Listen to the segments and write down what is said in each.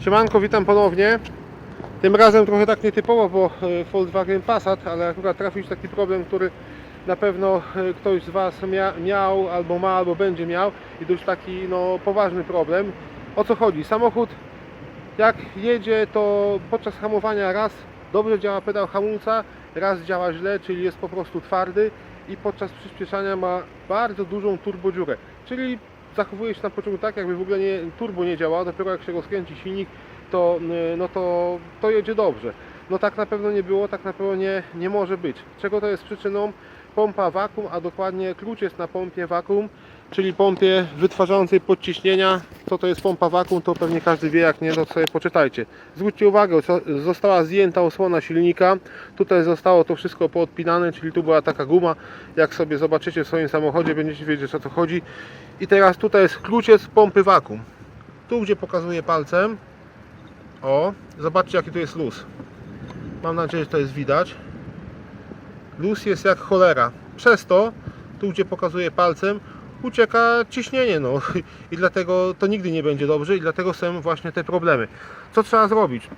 Siemanko, witam ponownie. Tym razem trochę tak nietypowo, bo e, Volkswagen Passat, ale akurat trafił się taki problem, który na pewno e, ktoś z Was mia miał, albo ma, albo będzie miał i dość taki no, poważny problem. O co chodzi? Samochód jak jedzie, to podczas hamowania raz dobrze działa pedał hamulca, raz działa źle, czyli jest po prostu twardy i podczas przyspieszania ma bardzo dużą turbodziurę. Czyli zachowuje się na początku tak, jakby w ogóle nie, turbo nie działało, dopiero jak się rozkręci silnik, to, y, no to, to jedzie dobrze. No tak na pewno nie było, tak na pewno nie, nie może być. Czego to jest przyczyną? Pompa wakum, a dokładnie klucz jest na pompie wakum, czyli pompie wytwarzającej podciśnienia. Co to jest pompa wakum, to pewnie każdy wie, jak nie, to sobie poczytajcie. Zwróćcie uwagę, została zdjęta osłona silnika, tutaj zostało to wszystko poodpinane, czyli tu była taka guma, jak sobie zobaczycie w swoim samochodzie, będziecie wiedzieć o co chodzi. I teraz tutaj jest kluczyec pompy wakum. Tu, gdzie pokazuję palcem, o, zobaczcie jaki tu jest luz. Mam nadzieję, że to jest widać. Luz jest jak cholera. Przez to, tu gdzie pokazuję palcem, ucieka ciśnienie, no i dlatego to nigdy nie będzie dobrze i dlatego są właśnie te problemy. Co trzeba zrobić?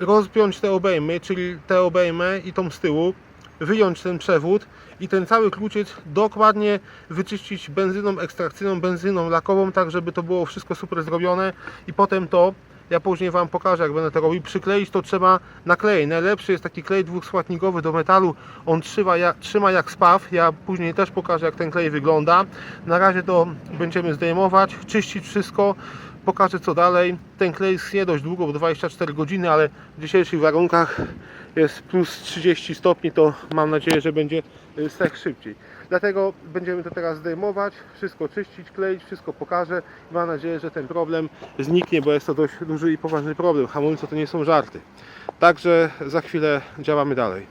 Rozpiąć te obejmy, czyli te obejmę i tą z tyłu, wyjąć ten przewód i ten cały kluczyc dokładnie wyczyścić benzyną ekstrakcyjną, benzyną lakową, tak żeby to było wszystko super zrobione i potem to ja później Wam pokażę, jak będę to robił. Przykleić to trzeba na klej. Najlepszy jest taki klej dwuskładnikowy do metalu. On trzyma jak, trzyma jak spaw. Ja później też pokażę, jak ten klej wygląda. Na razie to będziemy zdejmować, czyścić wszystko. Pokażę co dalej. Ten klej schnie dość długo, bo 24 godziny, ale w dzisiejszych warunkach jest plus 30 stopni, to mam nadzieję, że będzie y, stać szybciej. Dlatego będziemy to teraz zdejmować, wszystko czyścić, kleić, wszystko pokażę mam nadzieję, że ten problem zniknie, bo jest to dość duży i poważny problem. Hamulce to nie są żarty. Także za chwilę działamy dalej.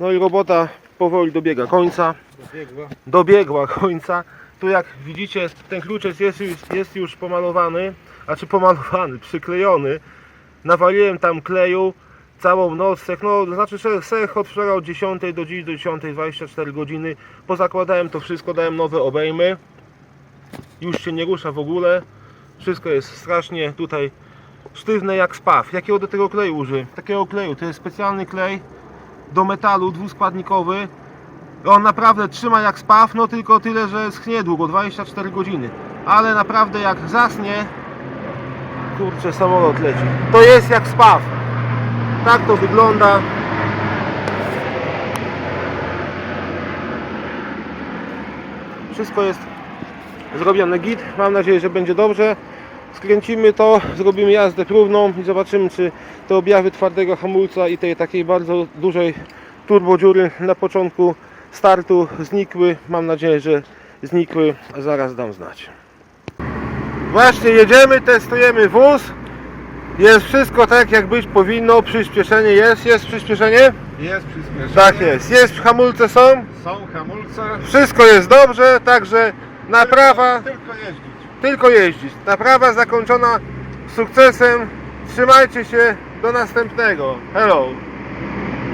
No i robota powoli dobiega końca Dobiegła. dobiegła końca. Tu jak widzicie ten kluczec jest już, jest już pomalowany, a czy pomalowany, przyklejony. Nawaliłem tam kleju całą noc, jak no to znaczy sech od wczoraj od 10 do dziś do 10, 24 godziny. Pozakładałem to wszystko, dałem nowe obejmy. Już się nie rusza w ogóle. Wszystko jest strasznie tutaj sztywne jak spaw. Jakiego do tego kleju użyłem? Takiego kleju, to jest specjalny klej do metalu dwuskładnikowy. On naprawdę trzyma jak spaw, no tylko tyle, że schnie długo, 24 godziny. Ale naprawdę jak zasnie, kurczę, samolot leci. To jest jak spaw. Tak to wygląda. Wszystko jest zrobione git. Mam nadzieję, że będzie dobrze. Skręcimy to, zrobimy jazdę próbną i zobaczymy, czy te objawy twardego hamulca i tej takiej bardzo dużej turbodziury na początku startu znikły. Mam nadzieję, że znikły. Zaraz dam znać. Właśnie jedziemy, testujemy wóz. Jest wszystko tak jak być powinno. Przyspieszenie jest. Jest przyspieszenie? Jest przyspieszenie. Tak jest. Jest hamulce są. Są hamulce. Wszystko jest dobrze, także naprawa Tylko jeździć. tylko jeździć. Naprawa zakończona sukcesem. Trzymajcie się. Do następnego. Hello.